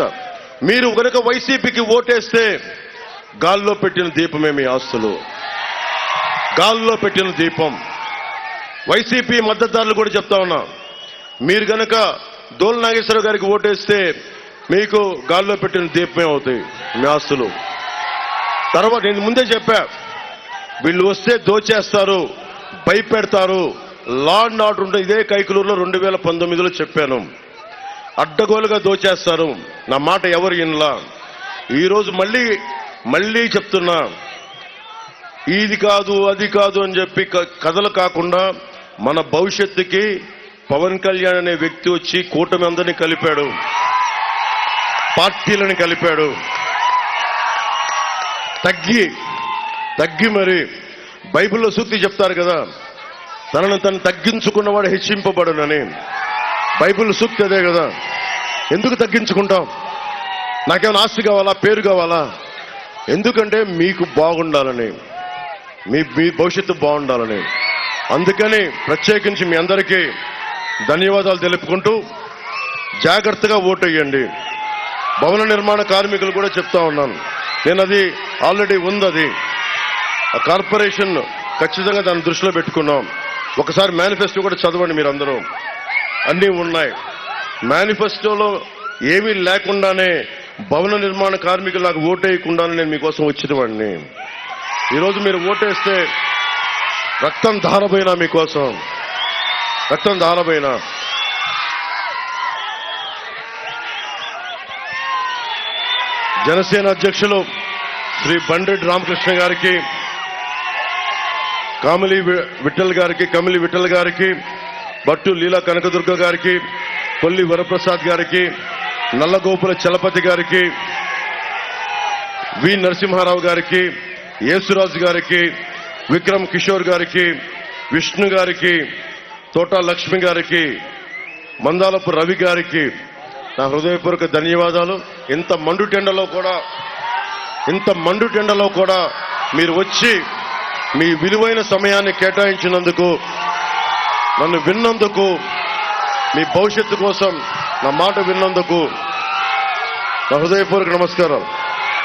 చేస్తా. మీరు కనుక వైసీపీకి ఓటేస్తే గాల్లో పెట్టిన దీపమే మీ ఆస్తులు. గాల్లో పెట్టిన దీపం. వైసీపీ మద్దతుదారులు కూడా చెప్తా ఉన్నా మీరు గనక దోల్ నాగేశ్వర గారికి ఓటేస్తే మీకు గాల్లో పెట్టిన దీపమే అవుతాయి మీ ఆస్తులు. తర్వాత నేను ముందే చెప్పా వీళ్ళు వస్తే దోచేస్తారు భయపెడతారు. లా అండ్ ఆర్డర్ ఉంటుంది ఇదే కైకులూరులో రెండు వేల పంతొమ్మిదిలో చెప్పాను. అడ్డగోలుగా దోచేస్తారు. నా మాట ఎవరు ఇన్లా ఈరోజు మళ్ళీ మళ్ళీ చెప్తున్నా. ఇది కాదు అది కాదు అని చెప్పి కథలు కాకుండా మన భవిష్యత్తుకి పవన్ కళ్యాణ్ అనే వ్యక్తి వచ్చి కూటమి అందరినీ కలిపాడు. పార్టీలను కలిపాడు. తగ్గి తగ్గి మరి. బైబిల్లో సూక్తి చెప్తారు కదా తనను తను తగ్గించుకున్నవాడు హెచ్చింపబడునని. బైబిల్ సూక్తి అదే కదా. ఎందుకు తగ్గించుకుంటాం? నాకేమైనా ఆస్తి కావాలా? పేరు కావాలా? ఎందుకంటే మీకు బాగుండాలని మీ మీ భవిష్యత్తు బాగుండాలని. అందుకని ప్రత్యేకించి మీ అందరికీ ధన్యవాదాలు తెలుపుకుంటూ జాగ్రత్తగా ఓటేయండి భవన నిర్మాణ కార్మికులు కూడా చెప్తా ఉన్నాను. నేను అది ఆల్రెడీ ఉంది అది. ఆ కార్పొరేషన్ ఖచ్చితంగా దాన్ని దృష్టిలో పెట్టుకున్నాం. ఒకసారి మేనిఫెస్టో కూడా చదవండి మీరందరూ. అన్నీ ఉన్నాయి. మేనిఫెస్టోలో ఏమీ లేకుండానే భవన నిర్మాణ కార్మికులు నాకు ఓటేయకుండానే నేను మీకోసం వచ్చిన వాడిని ఈరోజు మీరు ఓటేస్తే రక్తం ధారపోయినా మీకోసం. రక్తం ధారపోయినా జనసేన అధ్యక్షులు శ్రీ బండ్రెడ్డి రామకృష్ణ గారికి కామిలి విఠల్ గారికి కమిలి విఠల్ గారికి భట్టు లీలా కనకదుర్గ గారికి కొల్లి వరప్రసాద్ గారికి నల్లగోపుల చలపతి గారికి వి నరసింహారావు గారికి యేసురాజు గారికి విక్రమ్ కిషోర్ గారికి విష్ణు గారికి తోటా లక్ష్మి గారికి మందాలపు రవి గారికి నా హృదయపూర్వక ధన్యవాదాలు. ఇంత మండుటెండలో కూడా ఇంత మండుటెండలో కూడా మీరు వచ్చి మీ విలువైన సమయాన్ని కేటాయించినందుకు నన్ను విన్నందుకు మీ భవిష్యత్తు కోసం నా మాట విన్నందుకు నా హృదయపూర్వక నమస్కారం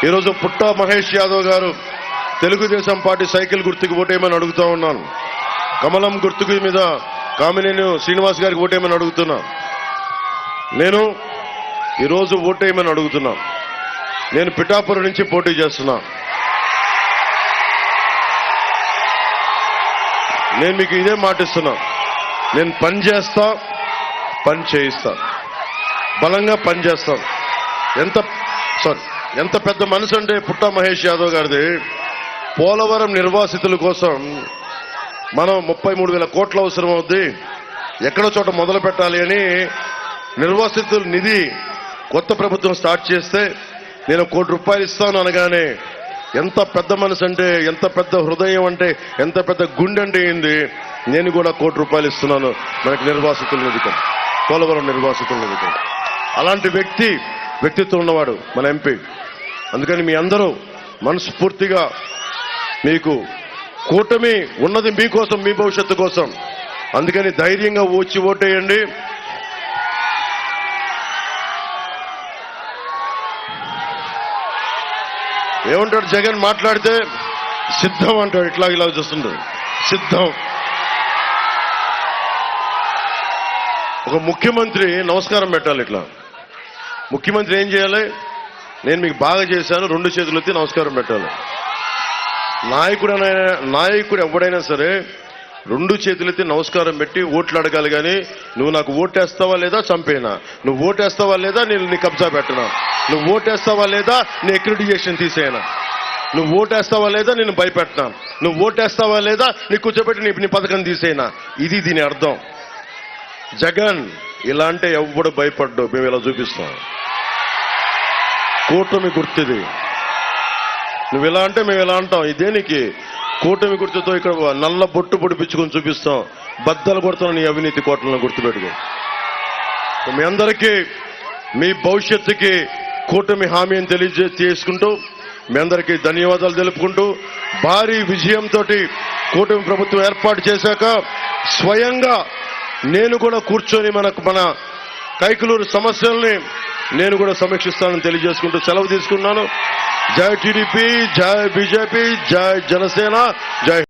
ఈరోజు పుట్టా మహేష్ యాదవ్ గారు తెలుగుదేశం పార్టీ సైకిల్ గుర్తుకు ఓటేయమని అడుగుతా ఉన్నాను. కమలం గుర్తుకు మీద కామినేని శ్రీనివాస్ గారికి ఓటేయమని అడుగుతున్నా. నేను ఈరోజు ఓటేయమని అడుగుతున్నా. నేను పిఠాపురం నుంచి పోటీ చేస్తున్నా. నేను మీకు ఇదే మాటిస్తున్నా నేను పని చేస్తా. పని చేయిస్తా. బలంగా పని చేస్తాం. ఎంత సారీ ఎంత పెద్ద మనసు అంటే పుట్ట మహేష్ యాదవ్ గారిది పోలవరం నిర్వాసితుల కోసం మనం ముప్పై మూడు వేల కోట్ల అవసరం అవుద్ది. ఎక్కడో చోట మొదలు పెట్టాలి అని నిర్వాసితుల నిధి కొత్త ప్రభుత్వం స్టార్ట్ చేస్తే నేను కోటి రూపాయలు ఇస్తాను అనగానే ఎంత పెద్ద మనసు అంటే ఎంత పెద్ద హృదయం అంటే ఎంత పెద్ద గుండె అంటే ఏంది? నేను కూడా కోటి రూపాయలు ఇస్తున్నాను మనకి నిర్వాసితుల నిధికి. పోలవరం నిర్వాసితుల అలాంటి వ్యక్తి వ్యక్తిత్వం ఉన్నవాడు మన ఎంపీ. అందుకని మీ అందరూ మనస్ఫూర్తిగా మీకు కూటమి ఉన్నది మీకోసం మీ భవిష్యత్తు కోసం. అందుకని ధైర్యంగా వచ్చి ఓటేయండి. ఏమంటాడు జగన్ మాట్లాడితే సిద్ధం అంటాడు ఇట్లా ఇలా చూస్తుంటాడు. సిద్ధం. ఒక ముఖ్యమంత్రి నమస్కారం పెట్టాలి ఇట్లా. ముఖ్యమంత్రి ఏం చేయాలి? నేను మీకు బాగా చేశాను రెండు చేతులు ఎత్తి నమస్కారం పెట్టాలి. నాయకుడు నాయకుడు ఎవడైనా సరే రెండు చేతులెత్తి నమస్కారం పెట్టి ఓట్లు అడగాలి కానీ నువ్వు నాకు ఓటేస్తావా లేదా చంపేనా? నువ్వు ఓటేస్తావా లేదా నేను నీ కబ్జా పెట్టనా? నువ్వు ఓటేస్తావా లేదా నీ అక్రిడిటేషన్ తీసేయనా? నువ్వు ఓటేస్తావా లేదా నేను భయపెట్టనా? నువ్వు ఓటేస్తావా లేదా నీ కూర్చోబెట్టి నీ నీ పథకం తీసేయనా? ఇది దీని అర్థం. జగన్ ఇలా అంటే ఎవ్వడు భయపడ్డు. మేము ఇలా చూపిస్తాం. కూటమి గుర్తిది. నువ్వు ఇలా అంటే మేము ఇలా అంటాం. ఇదేనికి కూటమి గుర్తుతో ఇక్కడ నల్ల బొట్టు పొడిపించుకొని చూపిస్తాం. బద్దలు కొడుతున్న నీ అవినీతి కోటలను గుర్తుపెట్టుకో. మీ అందరికీ మీ భవిష్యత్తుకి కూటమి హామీని తెలియజే చేసుకుంటూ మీ అందరికీ ధన్యవాదాలు తెలుపుకుంటూ భారీ విజయంతో కూటమి ప్రభుత్వం ఏర్పాటు చేశాక స్వయంగా నేను కూడా కూర్చొని మనకు మన కైకులూరు సమస్యల్ని నేను కూడా సమీక్షిస్తానని తెలియజేసుకుంటూ సెలవు తీసుకున్నాను. జై టీడీపీ జై బీజేపీ జై జనసేన జై